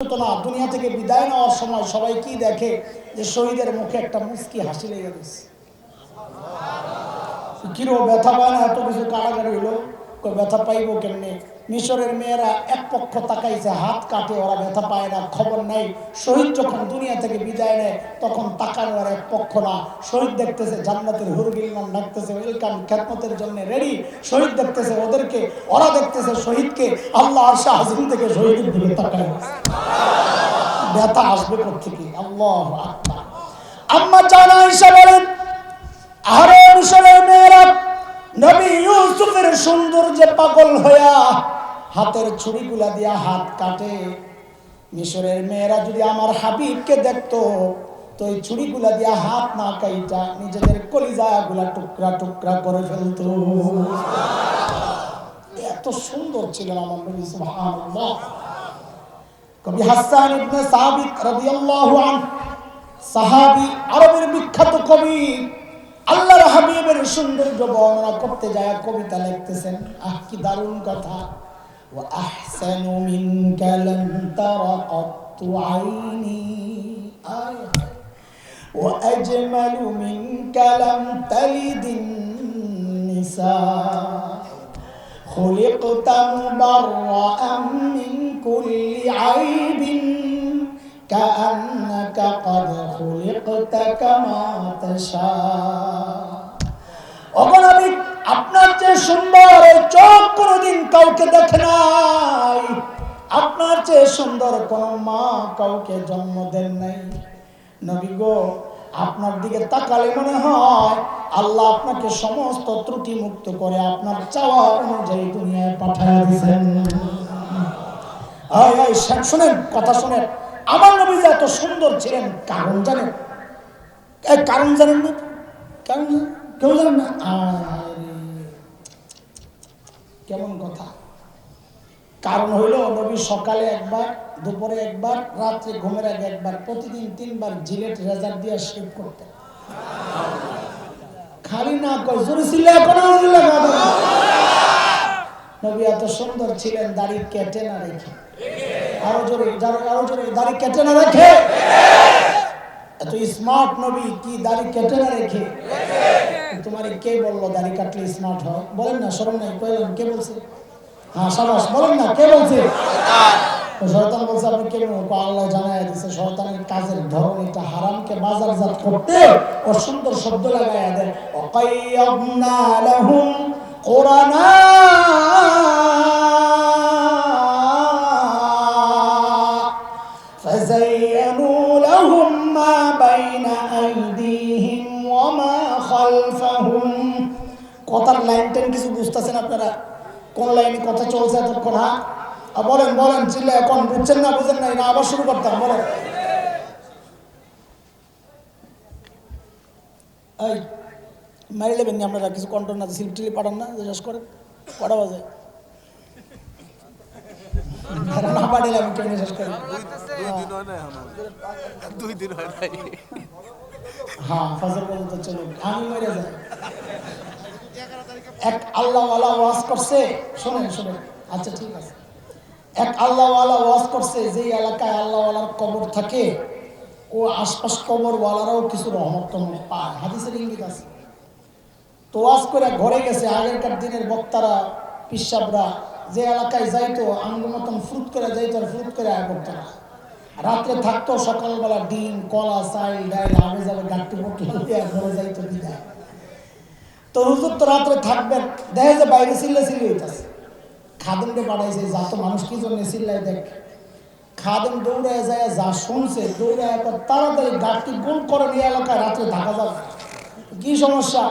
দুনিয়া থেকে বিদায় নেওয়ার সময় সবাই কি দেখে? যে শহীদের মুখে একটা মুস্কি হাসি লেগে গেছে। কিরো ব্যথা পায় না? এত কিছু কারাগারি হলো। ব্যথা পাইবো কেমনে? মিশরের মেয়েরা এক পক্ষ তাকাইছে হাত কাটে, ওরা ব্যথা পায় না, খবর নাই। শহীদ যখন দুনিয়া থেকে বিদায় নেয়, তখন তাকানো আর এক পক্ষ না। শহীদ দেখতেছে জান্নাতের হুরগিলমান ডাকতেছে, ওয়েলকাম খ্যাতমতের জন্য রেডি। শহীদ দেখতেছে ওদেরকে, ওরা দেখতেছে শহীদকে, আল্লাহ আর শাহ থেকে শহীদের দিকে তাকায়। ব্যথা আসবে কোথেকে আল্লাহ আম্মা জানা ঈশা বলেন আরে মিশরের মেয়েরা, নবী ইউসুফের সৌন্দর্যে পাগল হইয়া হাতের ছুরিগুলা দিয়া হাত কাটে। মিশরের মেয়েরা যদি আমার হাবিবকে দেখতো, তো এই ছুরিগুলা দিয়া হাত না কাইটা নিজেদের কলিজা গুলা টুকরা টুকরা করে ফেলতো। এত সুন্দর ছিলেন আমার নবী কবি হাসান ইবনে সাবিত রাদিয়াল্লাহু আনহু, সাহাবী, আরবের বিখ্যাত কবি, আল্লাহর হাবিবের সৌন্দর্য বর্ণনা করতে যায়, কবিতা লিখতেছেন। আহ, কি দারুণ কথা। وأحسن منك لم تر قط عيني. آية. وأجمل منك لم تلد النساء. خلقت مبرأ من كل عيب كأنك قد خلقت كما تشاء. আপনার চেয়ে সুন্দর এই চোখ কোনোদিন কাউকে দেখে নাই। আপনার চেয়ে সুন্দর কোন মা কাউকে জন্ম দেন নাই। নবী গো, আপনার দিকে তাকালে মনে হয় আল্লাহ আপনাকে সমস্ত ত্রুটি মুক্ত করে আপনার চাওয়া অনুযায়ী দুনিয়ায় পাঠায় দিয়েছেন। শোনেন কথা শোনেন। আমার নবী যে এত সুন্দর ছিলেন, কারণ জানেন? কারণ জানেন না? কারণ কেউ জানেন না? কেমন কথা? কারণ হইল, নবী সকালে একবার, দুপুরে একবার, রাত্রে ঘুমের আগে একবার, প্রতিদিন তিনবার জিলেট রেজার দিয়ে শেভ করতেন খালি না নবী এত সুন্দর ছিলেন, দাড়ি কেটে না রেখে। আরও জোরে আরও জোরে, দাড়ি কেটে না রেখে? এত স্মার্ট নবী, কি দাড়ি কেটে না রেখে? তোমার কে বলল, দাড়ি কাটলে স্মার্ট হয়? বলেন না শরম নাই কইলেন কে বলছে? হ্যাঁ সাবাস, বলেন না, কে বলছে? শয়তান বলছে, আপনি কে আল্লাহ জানাই দিচ্ছে শয়তানের কাজের ধরন এটা হারামকে বাজারজাত করতে ও সুন্দর শব্দ লাগাইয়া দেয় অকাইয়াবনা লাহুম কোরআনা কথার লাইন টেন কিছু বুঝতেছেন আপনারা? কোন লাইনে কথা চলছে এতক্ষণ হ্যাঁ? বলেন বলেন চিল্লা এখন বুঝছেন না বুঝেন না আবার শুরু করতাম বলেন। এই মারি নেবেন আপনারা কিছু কন্ট্রোল না স্লিপ টিলি পাঠান না শেষ করেন কটা বাজে? না পাঠিয়ে আমি কেমনি শেষ করি দুই দিন হয় পর্যন্ত চলুন আমি মরে যাই এক আল্লাহওয়ালা ওয়াজ করছে, শোনেন শোনেন আচ্ছা ঠিক আছে। এক আল্লাহওয়ালা ওয়াজ করছে যে এলাকায় আল্লাহওয়ালার কবর থাকে, ও আশপাশ কবরওয়ালারাও কিছু টহমত পায়। হাদিসের ইঙ্গিত আছে। তো ওয়াজ করে ঘরে গেছে, আগেরকার দিনের বক্তারা, পিসাবরা, যে এলাকায় যাইতো আঙ্গুর মতন ফ্রুট করে যাইতো আর ফ্রুট করে আয় করতো না। রাত্রে থাকতো, সকালবেলা ডিম, কলা চাইল ডাইল আগে যাবে পট্টি দিয়ে ঘরে যাইতো বিদায়। তো তো রাত্রে থাকবেন দেখে যে বাইরে চিল্লা চিল্লি হইতাছে। পাঠাইছে, যা তো মানুষ কি জন্য চিল্লাই দেখ। দৌড়ায় যায়, যা শুনছে, দৌড়ায় একবার তাড়াতাড়ি গোল করে নিয়ে এলাকায় রাত্রে ঢাকা যাবে। কি সমস্যা?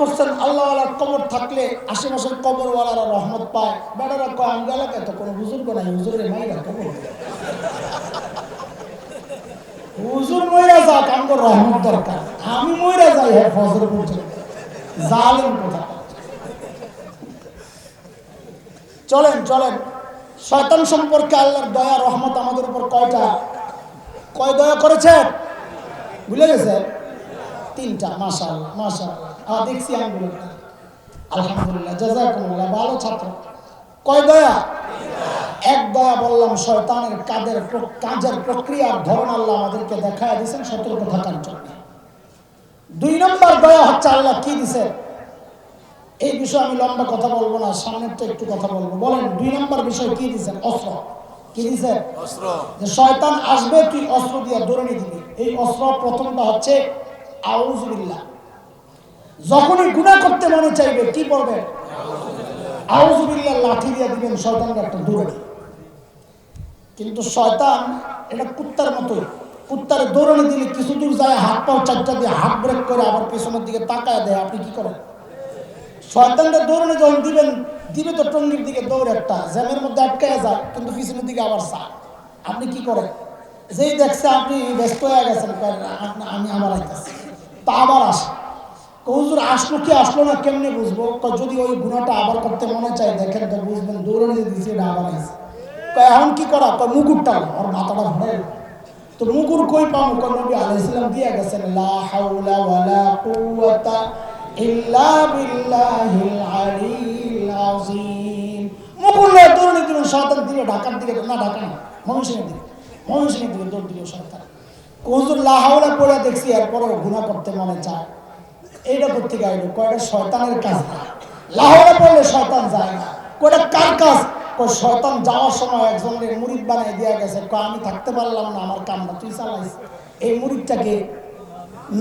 করছেন আল্লাহ কবর থাকলে আশেপাশের কবরওয়ালারা রহমত পায়। বেড়ারা কয় আমি এলাকায় তো কোনো বুজুর্গ নাই, হুজুরের মাইরা কবর হুজুর মইরা যাক, আমার রহমত দরকার। আমি যাই হ্যাঁ ফজর পর্যন্ত। জালেম কোথা চলেন চলেন। শয়তান সম্পর্কে আল্লাহর দয়া, রহমত আমাদের উপর কয়টা? কয় দয়া করেছে? ভুলে গেছে? তিনটা মাশাল মাশাল আ দেখছি আমি আলহামদুলিল্লাহ ভালো ছাত্র। কয় দয়া? এক দয়া বললাম, শয়তানের প্র- কাজের প্রক্রিয়ার ধরন আল্লাহ আমাদেরকে দেখায় দিয়েছেন, সতর্ক থাকার জন্য। দুই নম্বর দয়া হচ্ছে আল্লাহ কি দিছেন এই বিষয়ে আমি লম্বা কথা বলব না সামনের তো একটু কথা বলব। বলেন দুই নম্বর বিষয় কি দিছেন অস্ত্র। কি অস্ত্র। যে শয়তান আসবে তুই অস্ত্র দিয়ে দৌড়ে দিবি। এই অস্ত্র প্রথমটা হচ্ছে আউজুবিল্লাহ যখনই গুনাহ করতে মনে চাইবে কি পড়বে আউজুবিল্লাহ লাঠি দিয়ে দিবেন শয়তানকে একটা দৌড়ে কিন্তু শয়তান এটা কুত্তার মতোই। কুত্তার দৌড়ানো দিলে কিছু দূর যায় হাত পাও চারটা দিয়ে হাত ব্রেক করে আবার পেছনের দিকে তাকায় দেয় আপনি কি করেন? শয়তানটা দৌড়ানো যখন দিবেন দিবে তো টঙ্গির দিকে দৌড় একটা জ্যামের মধ্যে আটকায় যায় কিন্তু পিছনের দিকে আবার চা আপনি কি করেন? যেই দেখছে আপনি ব্যস্ত হয়ে গেছেন আমি আমার আইতেছি। তা আবার আসে। কৌজুর আসলো কি আসলো না কেমনে বুঝব? যদি ওই গুণাটা আবার করতে মনে চায় দেখেন তো বুঝবেন দৌড়ানি দিয়েছি এটা আবার কয়, এখন কি করা? কয় মুকুরটা ওর মাথাটা ভরে তো মুকুর কই কয় নবী আলাইহিস দিয়ে গেছেন, লা হাওলা ওয়ালা কুওয়াতা ইল্লা বিল্লাহিল আলিয়্যিল আযীম। মুকুর লয়ে দৌড়ে দিল শয়তান দিকে ঢাকার দিকে, না, ঢাকা না মনুষ্যের দিকে মনুষ্যের দিকে দৌড় দিল শয়তান। কৌজুর লা হাওলা পড়ে দেখছি এরপরে গুনাহ করতে মনে চায় এইটা করতে গাইলো কয়টা শয়তানের কাজ? না লাহোরে পড়লে শয়তান যায় না। কয়টা কার কাজ? কয় শয়তান যাওয়ার সময় একজনের মুরিদ বানাই দেওয়া গেছে। আমি থাকতে পারলাম না, আমার কামটা তুই চালাইস। এই মুরিদটাকে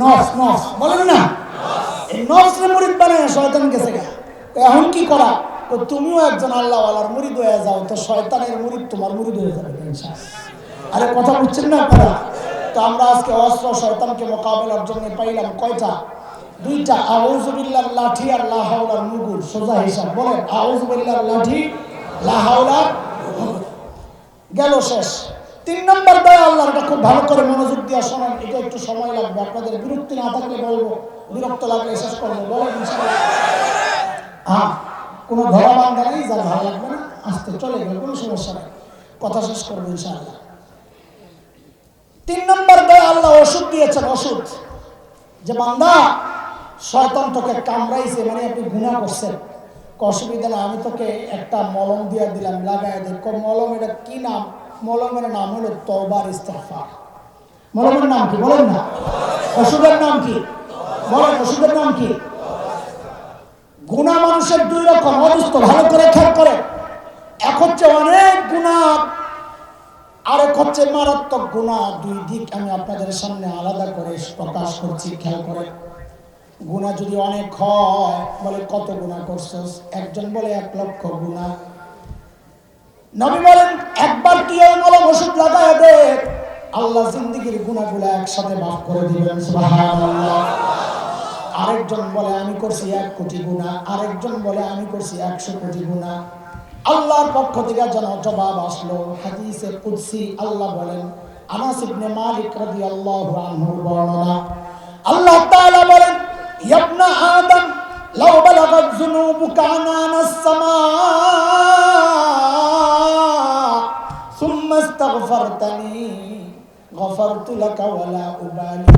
নফ নফ বলেন না? এই নফসের মুরিদ বানায় শয়তান গেছে গা। এখন কি করা? তো তুমিও একজন আল্লাহ আল্লাহর মুরিদ হয়ে যাও, তো শয়তানের মুরিদ তোমার মুরিদ হয়ে যাবে। আরে, কথা বুঝছেন না আপনারা? তো আমরা আজকে অস্ত্র শয়তানকে মোকাবেলার জন্য পাইলাম কয়টা? দুইটা আউজুবিল্লাহ লাঠি আর লাহাউলার মুগুর সোজা হিসাব। বলেন আউজুবিল্লাহ লাঠি মুগুর। গেল শেষ তিন নম্বর দয়া আল্লাহ এটা খুব ভালো করে মনোযোগ দিয়ে শোনেন, এটা একটু সময় লাগবে, আপনাদের বিরক্তি না থাকলে বলব, বিরক্ত লাগলে শেষ করব ইনশাআল্লাহ। হ্যাঁ কোনো ধরা বান্ধা নেই, যার ভালো লাগবে না, আসতে চলে গেল, কোনো সমস্যা নেই, কথা শেষ করব ইনশাআল্লাহ তিন নম্বর দয়া আল্লাহ ওষুধ দিয়েছেন, ওষুধ যে বান্দা তোকে কামড়াইছে মানে আপনি গুণা করছেন অসুবিধা না আমি তোকে একটা মলম দিয়ে দিলাম লাগাই দে। কয় মলম এটা কি নাম? মলমের নাম হলো তওবার ইস্তেগফার। মলমের নাম কি? বলেন না। ওষুধের নাম কি? বলেন ওষুধের নাম কি? গুণা মানুষের দুই রকম অবস্থ ভালো করে খেয়াল করে। এক হচ্ছে অনেক গুণা আরেক হচ্ছে মারাত্মক গুণা দুই দিক আমি আপনাদের সামনে আলাদা করে প্রকাশ করছি, খেয়াল করে। গুণা যদি অনেক হয়, বলে, কত গুণা করছস? একজন বলে, এক লক্ষ গুণা। নবী বলেন, একবার মলম ওষুধ লাগায় আল্লাহ জিন্দিগির একসাথে মাফ করে দিবেন আরেকজন বলে, আমি করছি এক কোটি গুণা। আরেকজন বলে, আমি করছি একশো কোটি গুণা। আল্লাহর পক্ষ থেকে যেন জবাব আসলো, হাদিসে কুদসি, আল্লাহ বলেন, আনাস ইবনে মালিক রাদিয়াল্লাহু বর্ণনা। আল্লাহ বলেন ইবনা আদম লাউ বালাগাত যুনুবুকা আনানাস সামা ثم استغفرتني غفرت لك ولا أبالي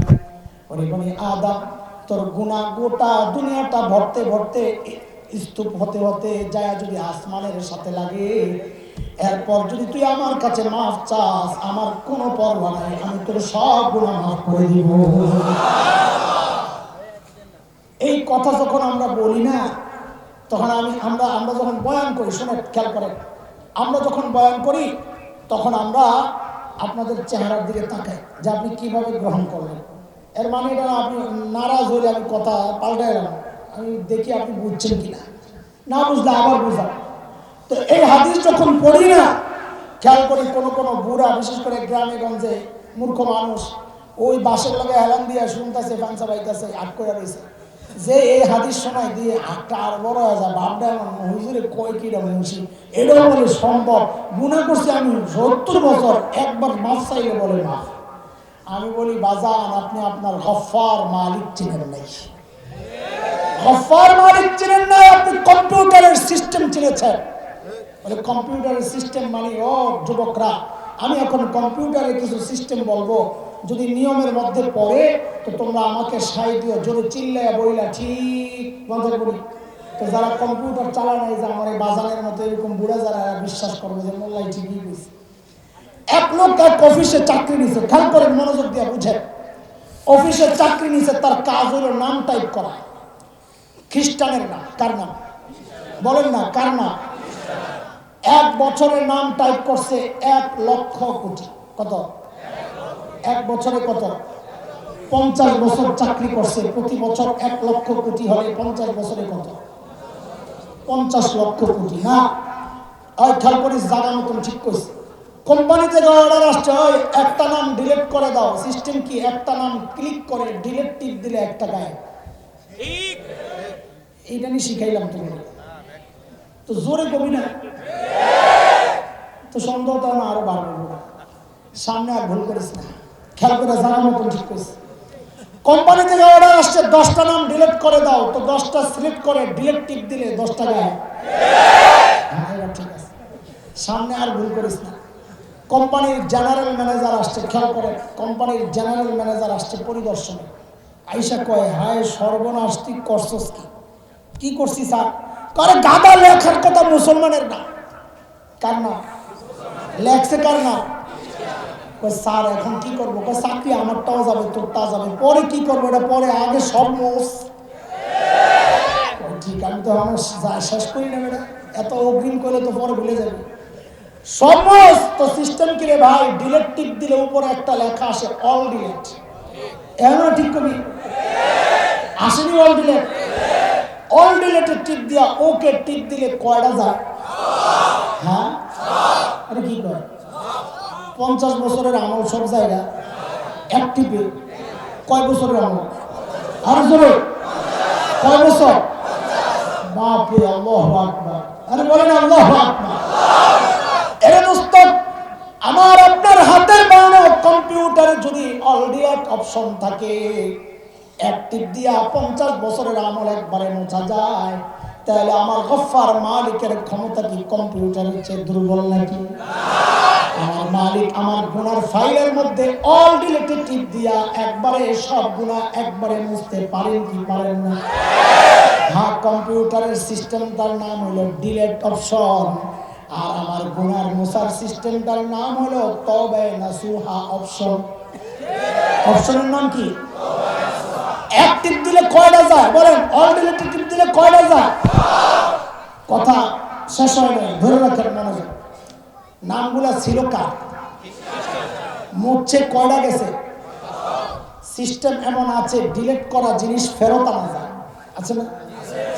ওরে বনি আদম তোর গুণা গোটা দুনিয়াটা ভরতে ভরতে স্তূপ হতে হতে যায় যদি আসমানের সাথে লাগে এরপর যদি তুই আমার কাছে মাফ চাস আমার কোনো পরোয়া নাই আমি তোর সব গুণা মাফ করে দিব এই কথা যখন আমরা বলি না, তখন আমি, আমরা আমরা যখন বয়ান করি, শুনে, খেয়াল করেন আমরা যখন বয়ান করি, তখন আমরা আপনাদের চেহারার দিকে তাকাই, যে আপনি কীভাবে গ্রহণ করলেন। এর মানে এটা আপনি নারাজ হলে আমি কথা পাল্টাই এলাম আমি দেখি আপনি বুঝছেন কিনা। না বুঝলে আবার বুঝলাম তো এই হাদিস যখন পড়ি না, খেয়াল করি কোনো কোনো বুড়া, বিশেষ করে গ্রামে গঞ্জে মূর্খ মানুষ, ওই বাসের লগে হেলান দিয়ে শুনতেছে ফাংসা পাইতেছে আট করে রয়েছে যে এই হাদিস শোনায় দিয়ে আটটা আর বড় হয়ে যায় বাপটা এমন হুজুরে কয় কিরা মুন্সি এটাও বলে সম্ভব। গুণা করছি আমি সত্তর বছর, একবার মাফ চাইলে বলে মাফ। আমি বলি, বাজান, আপনি আপনার গফার মালিক চিনেন নাই। গফার মালিক চিনেন নাই, আপনি কম্পিউটারের সিস্টেম চিনেছেন। বলে, কম্পিউটারের সিস্টেম মানে ও যুবকরা, আমি এখন কম্পিউটারে কিছু সিস্টেম বলব যদি নিয়মের মধ্যে পড়ে, তো তোমরা আমাকে সাই দিও। জোরে চিল্লায় বইলা, ঠিক, বন্ধ করি। তো যারা কম্পিউটার চালায় নাই, যে আমার এই বাজানের মতো এরকম বুড়া যারা বিশ্বাস করবে যে মোল্লাই ঠিকই কইছে। এক লোক এক অফিসে চাকরি নিছে। খেয়াল করেন, মনোযোগ দিয়ে বুঝেন। অফিসে চাকরি নিছে, তার কাজ হলো নাম টাইপ করা। খ্রিস্টানের নাম। কার নাম? বলেন না, কার নাম? এক বছরের নাম টাইপ করছে এক লক্ষ কোটি। কত? এক বছরে কত পঞ্চাশ বছর চাকরি করছে প্রতি বছর এক লক্ষ কোটি হলে পঞ্চাশ বছরে কত পঞ্চাশ লক্ষ কোটি না? আর খেয়াল করিস জায়গা মতন ঠিক করছে কোম্পানিতে অর্ডার আসছে ওই একটা নাম ডিলিট করে দাও। সিস্টেম কি? একটা নাম ক্লিক করে ডিলিট টিপ দিলে একটা গায়ে। এইটা নিয়ে শিখাইলাম তুমি তো জোরে কবি না? তো সন্দেহটা না আরও বাড়বে। সামনে আর ভুল করিস না। খেয়াল করে জানার মতন ঠিক করিস কোম্পানি থেকে অর্ডার আসছে দশটা নাম ডিলেট করে দাও তো দশটা সিলেক্ট করে ডিলিট টিপ দিলে দশটা গায়ে। হ্যাঁ, ঠিক আছে। সামনে আর ভুল করিস না। কোম্পানির জেনারেল ম্যানেজার আসছে খেয়াল করে কোম্পানির জেনারেল ম্যানেজার আসছে পরিদর্শনে। আইসা কয় হায় সর্বনাশ তুই করছস কি? কি করছিস আর করে গাদা লেখার কথা মুসলমানের না। কার না? লেখছে কার না? স্যার, এখন কি করব? কই চাকরি আমারটাও যাবে, তোরটাও যাবে। পরে কি করব? এটা পরে, আগে সব মোস ঠিক, আমি তো আমার শেষ করি না ম্যাডাম এত অগ্রিম করলে তো পরে ভুলে যাবে। সমস্ত সিস্টেম কি রে ভাই? ডিলেট টিপ দিলে উপরে একটা লেখা আসে অল ডিলেট এমন ঠিক কবি আসেনি অল ডিলেট অল ডিলেটের টিপ দিয়া ওকে টিপ দিলে কয়টা যায়? হ্যাঁ? আরে কি কয়? পঞ্চাশ বছরের আমল সব জায়গা। টিপে। কয় বছরের আমল? আর জোরে। কয় বছর? বাপরে, আল্লাহ আকবার। আরে বলেন আল্লাহ এরে আমার আপনার হাতের বানানো কম্পিউটারে যদি অলরেডি অপশন থাকে টিপ দিয়া পঞ্চাশ বছরের আমল একবারে মোছা যায়। তাহলে আমার গফার মালিকের ক্ষমতা কি কম্পিউটারের চেয়ে দুর্বল নাকি? আমার মালিক আমার গুনার ফাইলের মধ্যে অল ডিলেটেড টিপ দিয়া একবারে সব গুণা একবারে মুছতে পারেন কি পারেন না? হ্যাঁ কম্পিউটারের সিস্টেম তার নাম হলো ডিলেট অপশন আর আমার গুনার মোসার সিস্টেমটার নাম হলো তবে নাসুহা অপশন অপশনের নাম কি? এক টিপ দিলে কয়টা যায়? বলেন অল ডিলেটেড টিপ দিলে কয়টা যায়? কথা শেষ হয় নাই, ধরে রাখেন মনোযোগ। নামগুলা ছিল কার? মুছে কয়টা গেছে? সিস্টেম এমন আছে, ডিলিট করা জিনিস ফেরত আনা যায়। আছে না?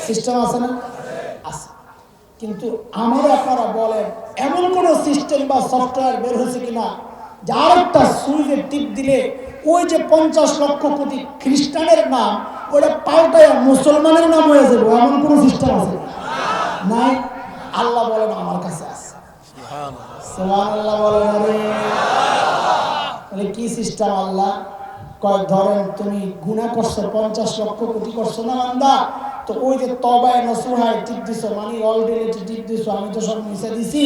সিস্টেম আছে না? আছে। কিন্তু আমার আপনারা বলেন, এমন কোন সিস্টেম বা সফটওয়্যার বের হয়েছে কিনা, যে আরেকটা সুইচে টিপ দিলে ওই যে পঞ্চাশ লক্ষ কোটি খ্রিস্টানের নাম ওটা পাল্টায় মুসলমানের নাম হয়ে যাবে, এমন কোন সিস্টেম আছে? নাই? আল্লাহ বলেন আমার কাছে আছে। সুবহানাল্লাহ বলেন বলে কি সিস্টেম আল্লাহ? কয়, ধরেন তুমি গুণা করছ, পঞ্চাশ লক্ষ কোটি করছ না বান্দা? তো ওই যে তবায় নসুহায় টিপ দিছো মানে অলরেডি টিপ দিছো, আমি তো সব মিশে দিছি।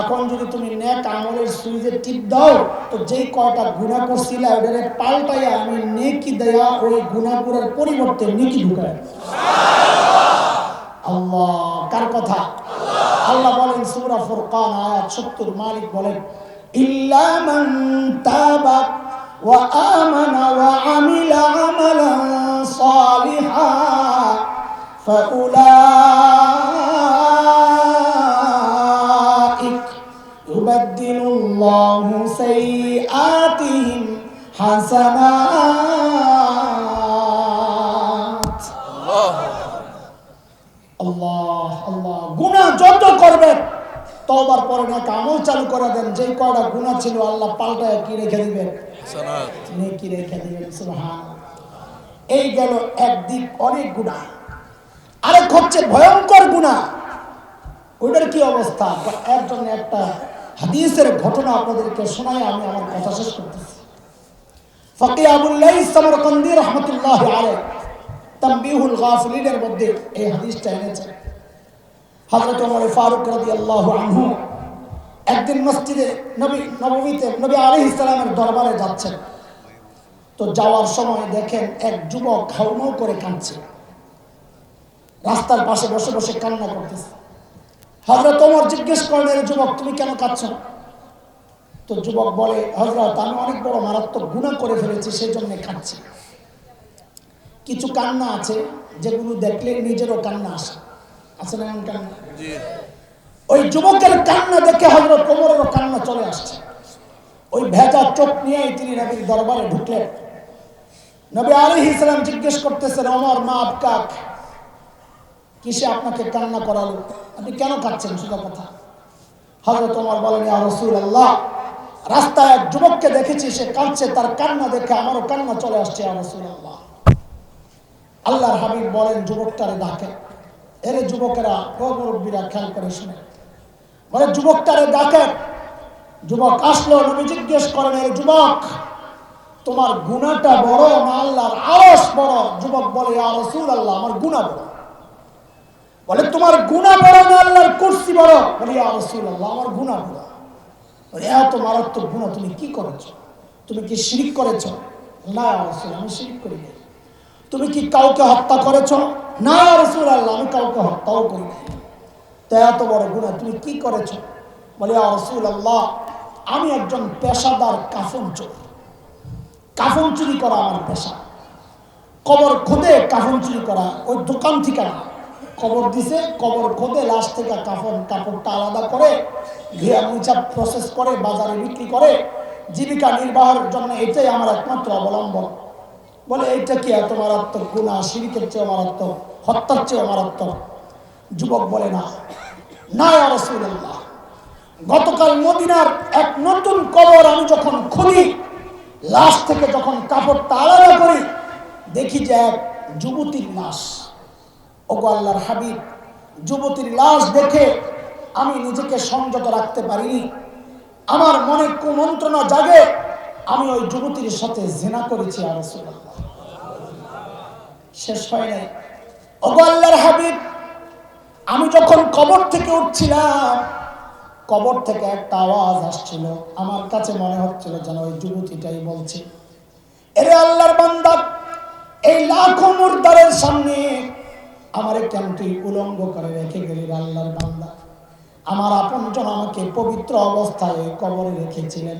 এখন যদি তুমি নেক আমলের সুইজে টিপ দাও, তো যেই কয়টা গুণা করছিলা ওটারে পাল্টাইয়া আমি নেকি দেয়া ওই গুণাগুলোর পরিবর্তে নেকি ঢুকায়। আল্লাহ, কার কথা? আল্লাহ বলেন সূরা ফুরকান আয়াত 70 মালিক বলেন ইল্লা মান তাবা ওয়া আমানা ওয়া আমিলা আমালান সালিহা فأولئك يبدل الله سيئاتهم حسنات করবেন তবার পরে নাকি আমল চালু করে দেন যেই কয়টা গুনাহ ছিল আল্লাহ পাল্টায় কি রেখে দিবেন? নেকি রেখে দিবেন এই গেল একদিক অনেক গুনাহ। আরেক হচ্ছে ভয়ঙ্কর গুনাহ। ওইটার কি অবস্থা? এর জন্য একটা হাদিসের ঘটনা আপনাদেরকে শোনায় আমি আমার কথা শেষ করতেছি। ফকি আবুল্লাহ সামরকন্দি রহমতুল্লাহ আলাইহ তাম্বিহুল গাফিলিনের মধ্যে এই হাদিসটা এনেছেন। হযরত ওমর ফারুক রাদিয়াল্লাহু আনহু একদিন মসজিদে নবী, নববীতে নবী আলাইহিস সালামের দরবারে যাচ্ছেন। তো যাওয়ার সময় দেখেন এক যুবক হাউমাউ করে কাঁদছে। রাস্তার পাশে বসে বসে কান্না করতেছে। হজরত তোমার জিজ্ঞেস করেন যুবক, তুমি কেন কাঁদছ? তো যুবক বলে হজরত আমি অনেক বড় মারাত্মক গুণা করে ফেলেছি সেই জন্য কাঁদছি। কিছু কান্না আছে যেগুলো দেখলে নিজেরও কান্না আসে। আছে না কান্না ওই যুবকের কান্না দেখে হজরত কোমরেরও কান্না চলে আসছে। ওই ভেজা চোখ নিয়েই তিনি নবীর দরবারে ঢুকলেন। নবী আলী ইসলাম জিজ্ঞেস করতেছেন আমার মা আবকাক কিসে আপনাকে কান্না করালো? আপনি কেন কাঁদছেন? সোজা কথা। হজরত তোমার বলেন রসুল আল্লাহ রাস্তায় এক যুবককে দেখেছি সে কাঁদছে তার কান্না দেখে আমারও কান্না চলে আসছে রসুল আল্লাহ আল্লাহর হাবিব বলেন যুবকটারে ডাকে এরে যুবকেরা, ও মুরব্বীরা খেয়াল করে শুনে। বলে, যুবকটারে ডাকে। যুবক আসলো, নবী জিজ্ঞেস করেন, এর যুবক, তোমার গুণাটা বড় না আল্লাহর আরস বড়? যুবক বলে রসুল আল্লাহ আমার গুণা বড়। বলে, তোমার গুণা বড় না আল্লাহর কুর্সি বড়? বলে রসুল আল্লাহ আমার গুণা বড়। এত মারাত্মক গুণা, তুমি কি করেছ? তুমি কি শিরিক করেছ? না রাসূল আমি শিরিক করি নাই। তুমি কি কাউকে হত্যা করেছ? না রসুল আল্লাহ আমি কাউকে হত্যাও করি। তা এত বড় গুণা তুমি কি করেছ? বলে রসুল আল্লাহ আমি একজন পেশাদার কাফন চোর। কাফন চুরি করা আমার পেশা। কবর খোদে কাফন চুরি করা, ওই দোকান থেকে না কবর দিছে, কবর খোদে লাশ থেকে কাফন, কাপড়টা আলাদা করে, ঘিয়া মুচা প্রসেস করে, বাজারে বিক্রি করে, জীবিকা নির্বাহের জন্য এটাই আমার একমাত্র অবলম্বন। বলে, এইটা কি? এত মারাত্মক গুণা শিরিকের চেয়ে মারাত্মক, হত্যার চেয়ে মারাত্মক? যুবক বলে, না। না গতকাল মদিনার এক নতুন কবর আমি যখন খুলি, লাশ থেকে যখন কাপড়টা আলাদা করি, দেখি যে এক যুবতীর লাশ। ওগো আল্লাহর হাবিব, যুবতীর লাশ দেখে আমি নিজেকে সংযত রাখতে পারিনি। আমার মনে কুমন্ত্রণা জাগে আমি ওই যুবতীর সাথে জেনা করেছি আর শেষ হয় নাই। ওগো আল্লাহর হাবিব, আমি যখন কবর থেকে উঠছিলাম, কবর থেকে একটা আওয়াজ আসছিল। আমার কাছে মনে হচ্ছিল যেন ওই যুবতীটাই বলছে, এরে আল্লাহর বান্দা, এই লাখো মুর্দারের সামনে আমার কেন তুই উলঙ্গ করে রেখে গেলি আল্লাহর বান্দা। আমার আপনজন আমাকে পবিত্র অবস্থায় কবরে রেখেছিলেন।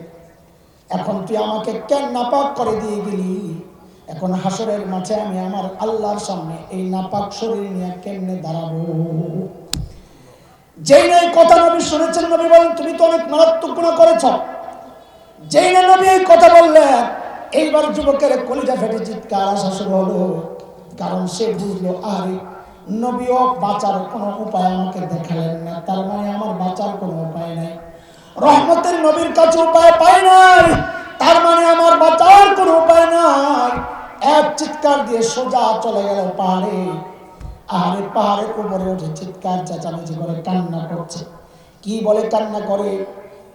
এখন তুই আমাকে কেন নাপাক করে দিয়ে গেলি এখন হাসরের মাঝে আমি আমার আল্লাহর সামনে এই নাপাক শরীর নিয়ে কেমনে দাঁড়াবো? যেই না এই কথা নবী শুনেছেন, নবী বলেন, তুমি তো অনেক মারাত্মক গুণা করেছ। যেই না নবী এই কথা বললেন, এইবার যুবকের কলিজা ফেটে চিৎকার আসা শুরু হলো। কারণ সে বুঝলো, আরে, নবীও বাঁচার কোনো উপায় আমাকে দেখালেন না। তার মানে আমার বাঁচার কোনো উপায় নাই। রহমতের নবীর কাছে উপায় পাই নাই। তার মানে আমার বাঁচার কোনো উপায় নাই। এক চিৎকার দিয়ে সোজা চলে গেল পাহাড়ে। আহারে পাহাড়ের উপরে উঠে চিৎকার, চেঁচামেচি করে, কান্না করছে। কি বলে কান্না করে?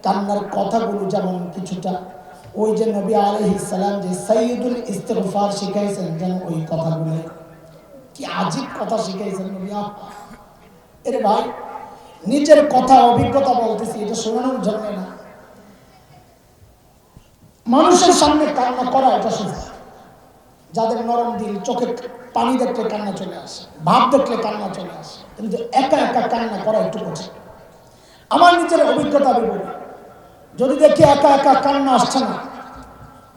কান্নার কথাগুলো যেমন কিছুটা ওই যে নবী সালাম যে সাইয়্যিদুল ইস্তিগফার শিখাইছেন, যেন ওই কথাগুলো। কি আজীব কথা শিখাইছেন নবী আহ! এরে ভাই নিজের কথা, অভিজ্ঞতা বলতেছি, এটা শোনানোর জন্য না। মানুষের সামনে কান্না করা এটা সোজা যাদের নরম দিল, চোখে পানি দেখলে কান্না চলে আসে, ভাব দেখলে কান্না চলে আসে, কিন্তু একা একা কান্না করা একটু কঠিন। আমার নিজের অভিজ্ঞতা আমি যদি দেখি একা একা কান্না আসছে না,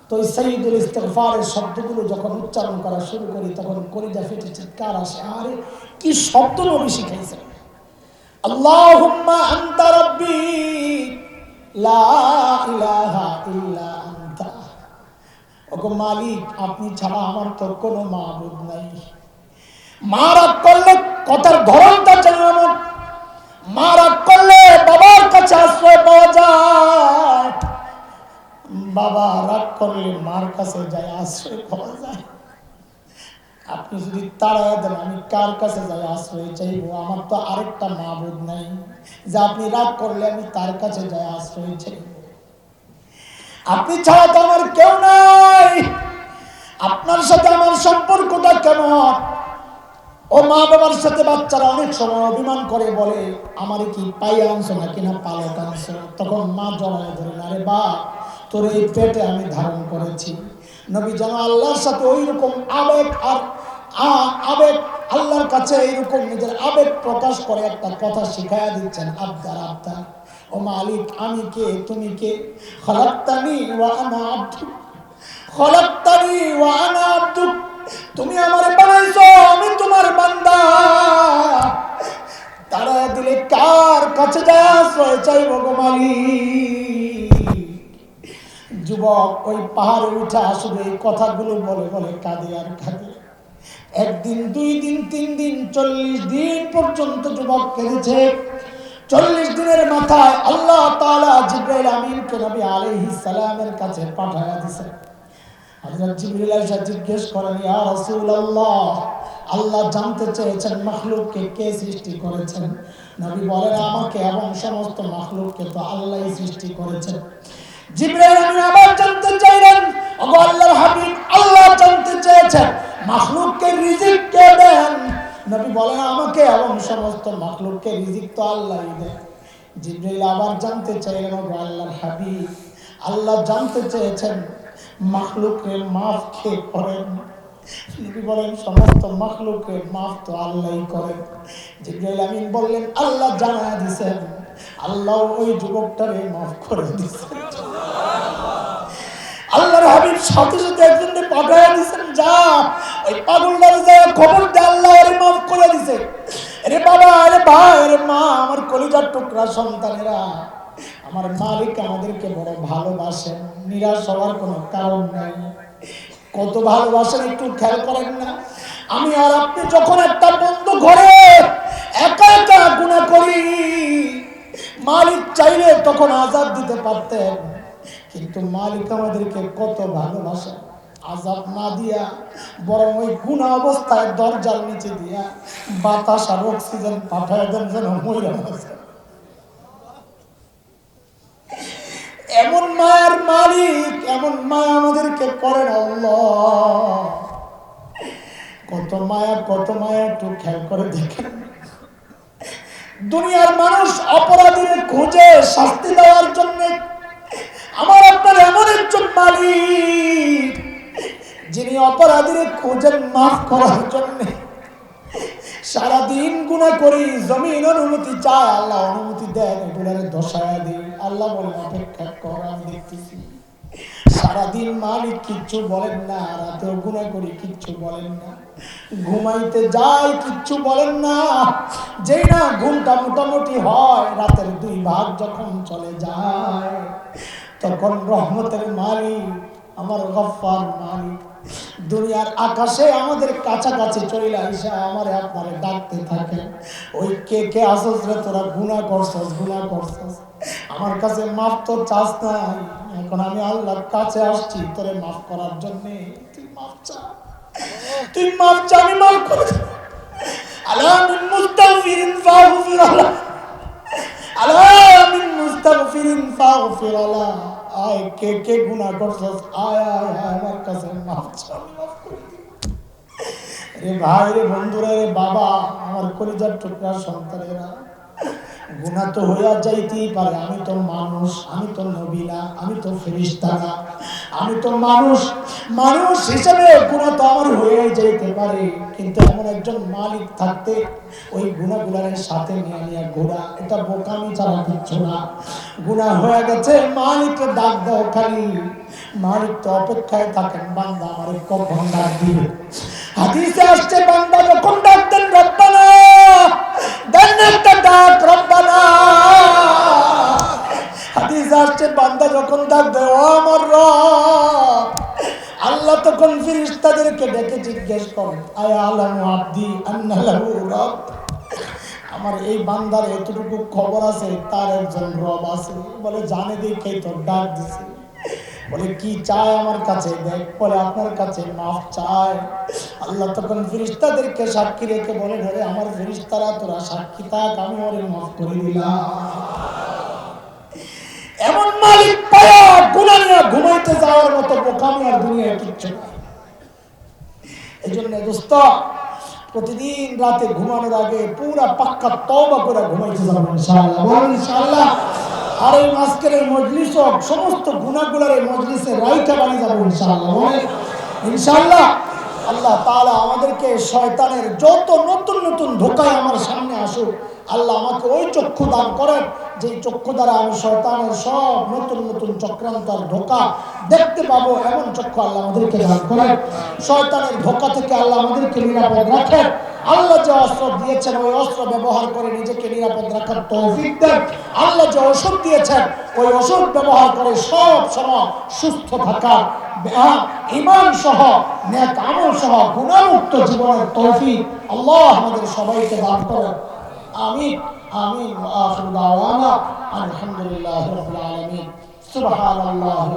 তো ওই সঈদুল ইস্তেফারের শব্দগুলো যখন উচ্চারণ করা শুরু করি, তখন কলিজা ফেটে চিৎকার আসে, আরে, কি শব্দ নবী শিখাইছে আপনি ছাড়া আমার তো কোনো মাবুদ নাই। মা রাগ করলে কথার ধরনটা যেন এমন। মা রাগ করলে বাবার কাছে আশ্রয় পাওয়া যায়। বাবা রাগ করলে মার কাছে যায়, আশ্রয় পাওয়া যায়। আপনি যদি তাড়া দেন, আমি কার কাছে যাই আশ্রয় চাইব? আমার তো আরেকটা মাবুদ নাই। যে আপনি রাগ করলে আমি তার কাছে যাই আশ্রয় চাইব। আপনি ছাড়া তো আমার কেউ নাই। আপনার সাথে আমার সম্পর্কটা কেমন? ও মা বাবার সাথে বাচ্চারা অনেক সময় অভিমান করে বলে, আমার কি পাই আনছো না কিনা পালক আনছো তখন মা জড়ায় ধরে না রে বা, তোর এই পেটে আমি ধারণ করেছি। নবী যেন আল্লাহর সাথে ওই রকম আবেগ আর আবেগ আল্লাহর কাছে এইরকম নিজের আবেগ প্রকাশ করে একটা কথা শিখাইয়া দিচ্ছেন, আবদার আবদার। ও মালিক, আমি কে? তুমি কে? খলাক্তানি ওয়া তুমি আমার বানাইছো, আমি তোমার বান্দা। তারা দিলে কার কাছে যায় আশ্রয় চাইব গো মালিক? যুবক, ওই পাহাড়ে উঠে আসবে এই কথাগুলো বলে বলে কাঁদে আর কাঁদে। একদিন, দুই দিন, তিন দিন, চল্লিশ দিন পর্যন্ত যুবক কেঁদেছে। চল্লিশ দিনের মাথায় আল্লাহ তাআলা জিব্রাইল আমিনকে নবী আলাইহিস সালামের কাছে পাঠায়া এসে জিজ্ঞেস করেন আল্লাহ জানতে চেয়েছেন কে সৃষ্টি করেছেন? বলেন, আমাকে এবং সমস্ত সৃষ্টি করেছেন। জানতে চাইলেন আল্লাহ জানতে চেয়েছেন। মাখলুককে রিজিক কে দেন? নবী বলেন, আমাকে এবং সমস্ত মাখলুককে রিজিক তো আল্লাহই দেন। জিবরাইল আবার জানতে চাইলেন আল্লাহর হাবিব, আল্লাহ জানতে চেয়েছেন, মাখলুকের মাফ কে করেন? নবী বলেন, সমস্ত মাখলুকের মাফ তো আল্লাহই করেন। জিবরাইল আমিন বললেন, আল্লাহ জানা দিছেন, আল্লাহ ওই যুবকটারে মাফ করে দিছেন। আল্লাহর হাবিব সাথে সাথে পাঠায় দিছেন, যা। ওই পাগলটার যায় খবর আল্লাহ আরে মাফ করে দিছে। আরে বাবা আরে ভাই আরে মা, আমার কলিজার টুকরা সন্তানেরা। আমার মালিক আমাদেরকে বড় ভালোবাসেন, নিরাশ হওয়ার কোনো কারণ নাই। কত ভালোবাসেন, একটু খেয়াল করেন না। আমি আর আপনি যখন একটা বন্ধু ঘরে একা একা গুণা করি, মালিক চাইলে তখন আজাদ দিতে পারতেন। কিন্তু মালিক আমাদেরকে কত ভালোবাসে আজাব না দিয়া, বরং ওই গুণা অবস্থায় দরজার নিচে দিয়া বাতাস আর অক্সিজেন পাঠায় দেন যেন এমন মায়ের মালিক, এমন মায়া আমাদেরকে করেন আল্লাহ। কত মায়া কত মায়া, একটু খেয়াল করে দেখেন। দুনিয়ার মানুষ অপরাধীদের খুঁজে শাস্তি দেওয়ার জন্য, আমার আপনার এমন একজন মালিক যিনি অপরাধীর খোঁজেন মাফ করার জন্য সারাদিন গুণা করি, জমিন অনুমতি চায় আল্লাহ অনুমতি দেন, এগুলার দশায়া দিই আল্লাহ বলেন, অপেক্ষা কর, আমি দেখতেছি। সারাদিন মালিক কিচ্ছু বলেন না, রাতেও গুণা করি, কিচ্ছু বলেন না। ঘুমাইতে যাই, কিচ্ছু বলেন না। যেই না ঘুমটা মোটামুটি হয়, রাতের দুই ভাগ যখন চলে যায়, তখন রহমতের মালিক, আমার গফার মালিক দুনিয়ার আকাশে আমাদের কাছাকাছি চলে আইসা আমারে আপনারে ডাকতে থাকে। ওই কে কে আসস রে তোরা? গুণা করছস গুণা করছস। আমার কাছে মাফ তো চাস নাই। এখন আমি আল্লাহর কাছে আসছি তোরে মাফ করার জন্য। তুই মাফ চা। তুই মাফ চা, আমি মাফ করে। আলা মিন মুস্তাগফিরিন ফাগফির আলা। আলা মিন মুস্তাগফিরিন ফাগফির আলা। আয়, কে কে গুণা করছস আয় আয় আয়, আমার কাছে মাফ। রে ভাই, রে বন্ধুরা, রে বাবা, আমার কলিজার টুকরা সন্তানেরা গুণা তো হইয়া যাইতেই পারে। আমি তো মানুষ, আমি তো নবী না আমি তো ফেরিস্তা না আমি তো মানুষ। মানুষ হিসেবে গুণা তো আমার হয়ে যাইতে পারে। কিন্তু এমন একজন মালিক থাকতে ওই গুণাগুলারের সাথে নিয়ে নিয়ে ঘোরা, এটা বোকামি ছাড়া কিচ্ছু না। গুণা হয়ে গেছে, মালিককে ডাক দাও খালি। মালিক তো অপেক্ষায় থাকেন, বান্দা আমার কখন ডাক দিবে। হাদিসে আসছে, বান্দা যখন ডাক দেন, রব্বানা, দেন একটা হাদিসে বান্দা যখন দেয়, ও আমার আল্লাহ তখন ফিরিস্তাদেরকে ডেকে জিজ্ঞেস করেন আয় আলামু আব্দি আমার এই বান্দার এতটুকু খবর আছে, তার একজন রব আছে। বলে, জানে দেখে তো, ডাক দিছে। বলে, কি চায় আমার কাছে? দেখ, বলে, আপনার কাছে মাফ চায়। আল্লাহ তখন ফিরিস্তাদেরকে সাক্ষী রেখে বলে, ধরে, আমার ফিরিস্তারা, তোরা সাক্ষী থাক, আমি ওরে মাফ করে দিলাম। এমন মালিক পায়া গুণা নিয়ে ঘুমাইতে যাওয়ার মতো বোকামি আর দুনিয়ায় কিচ্ছু এই জন্য দোস্ত, প্রতিদিন রাতে ঘুমানোর আগে পুরা পাক্কা তওবা করে ঘুমাইতে যাব ইনশাআল্লাহ। ইনশাআল্লাহ, আর এই মাসকের মজলিস সমস্ত গুণাগুলার এই মজলিসে রাইটা বানিয়ে যাব ইনশাআল্লাহ। ইনশাআল্লাহ আল্লাহ তালা আমাদেরকে শয়তানের যত নতুন নতুন ধোকায় আমার সামনে আসুক, আল্লাহ আমাকে ওই চক্ষু দান করেন যে চক্ষু দ্বারা আমি শয়তানের সব নতুন নতুন চক্রান্ত ধোকা দেখতে পাবো, এমন চক্ষু আল্লাহ আমাদেরকে দান করেন। শয়তানের ধোকা থেকে আল্লাহ আমাদেরকে নিরাপদ রাখেন। আল্লাহ যে অস্ত্র দিয়েছেন ওই অস্ত্র ব্যবহার করে নিজেকে নিরাপদ রাখার তৌফিক দেন। আল্লাহ যে ওষুধ দিয়েছেন ওই ওষুধ ব্যবহার করে সব সময় সুস্থ আহ, ইমান সহ নেক আমল সহ গুণামুক্ত জীবনের তৌফিক আল্লাহ আমাদের সবাইকে দান করেন। আমি দাওয়ানা। আলহামদুলিল্লাহি রাব্বিল আলামিন। সুবহানাল্লাহি।